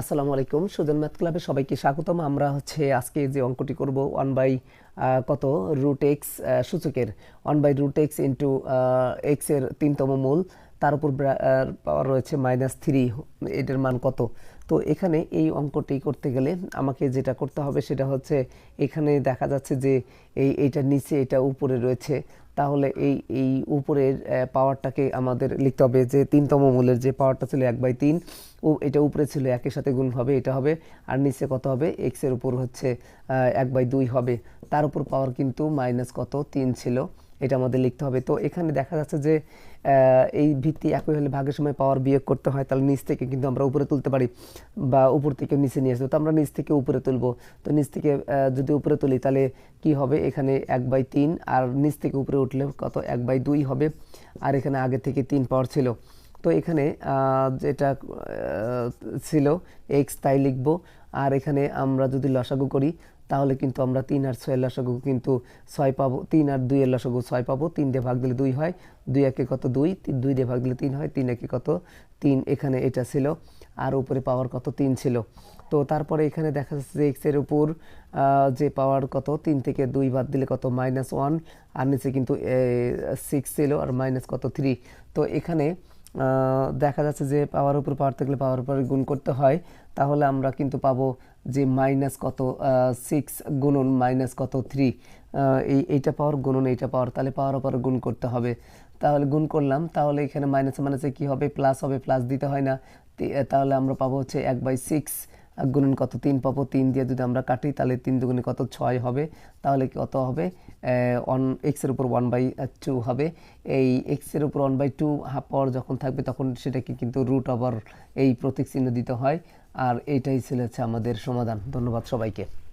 আসসালামু আলাইকুম। সুজন ম্যাথ ক্লাবে সবাইকে স্বাগতম। আমরা হচ্ছে আজকে যে অঙ্কটি করব ওয়ান বাই কত? রুট এক্স সূচকের। One by root x into এক্সের তিনতম মূল। তার উপর পাওয়ার রয়েছে মাইনাস থ্রি এটার মান কত? তো এখানে এই অঙ্কটি করতে গেলে আমাকে যেটা করতে হবে সেটা হচ্ছে এখানে দেখা যাচ্ছে যে এই এইটা নিচে, এটা উপরে রয়েছে। তাহলে এই এই উপরের পাওয়ারটাকে আমাদের লিখতে হবে যে তিনতম মূলের যে পাওয়ারটা ছিল এক বাই তিন, ও, এটা উপরে ছিল একের সাথে গুণ হবে, এটা হবে, আর নিচে কত হবে এক্সের উপর হচ্ছে এক বাই দুই হবে। তার উপর পাওয়ার কিন্তু মাইনাস কত? তিন ছিল। এটা আমাদের লিখতে হবে। তো এখানে দেখা যাচ্ছে যে এই ভিত্তি একই হলে ভাগের সময় পাওয়ার বিয়োগ করতে হয়, তাহলে নিচ থেকে কিন্তু আমরা উপরে তুলতে পারি বা উপর থেকে নিচে নিয়ে আসব। তো আমরা নিচ থেকে উপরে তুলবো। তো নিচ থেকে যদি উপরে তুলি তাহলে কি হবে? এখানে এক বাই তিন, আর নিচ থেকে উপরে উঠলে কত? এক বাই দুই হবে। আর এখানে আগে থেকে তিন পাওয়ার ছিল। তো এখানে যেটা ছিল এক্স তাই লিখব। আর এখানে আমরা যদি লসাগু করি, তাহলে কিন্তু আমরা তিন আর ছয়ের লসাগু কিন্তু ছয় পাবো, তিন আর দুইয়ের লসাগু ছয় পাবো, তিন দিয়ে ভাগ দিলে দুই হয়, দুই একে কত দুই তিন দুই দিয়ে ভাগ দিলে তিন হয়, তিন একে কত তিন, এখানে এটা ছিল। আর উপরে পাওয়ার কত তিন ছিল। তো তারপরে এখানে দেখা যাচ্ছে যে এক্সের উপর যে পাওয়ার কত, তিন থেকে দুই বাদ দিলে কত মাইনাস ওয়ান আর নিচে কিন্তু সিক্স ছিল, আর মাইনাস কত থ্রি তো এখানে দেখা যাচ্ছে যে পাওয়ার উপর পাওয়ার থাকলে পাওয়ার উপরে গুণ করতে হয়, তাহলে আমরা কিন্তু পাবো যে মাইনাস কত সিক্স গুণন মাইনাস কত থ্রি এই, এইটা পাওয়ার গুণন এইটা পাওয়ার তাহলে পাওয়ার উপর গুণ করতে হবে। তাহলে গুণ করলাম, তাহলে এখানে মাইনাসে মাইনাসে কী হবে? প্লাস হবে প্লাস দিতে হয় না। তাহলে আমরা পাবো হচ্ছে এক বাই সিক্স গুণন কত তিন পাবো, তিন দিয়ে যদি আমরা কাটি, তাহলে তিন দুগুণে কত ছয় হবে? তাহলে কত হবে? অন এক্সের উপর ওয়ান বাই টু হবে। এই এক্সের উপর ওয়ান বাই টু পর যখন থাকবে, তখন সেটাকে কিন্তু রুট আবার এই প্রতীক চিহ্ন দিতে হয়। আর এইটাই ছিল হচ্ছে আমাদের সমাধান। ধন্যবাদ সবাইকে।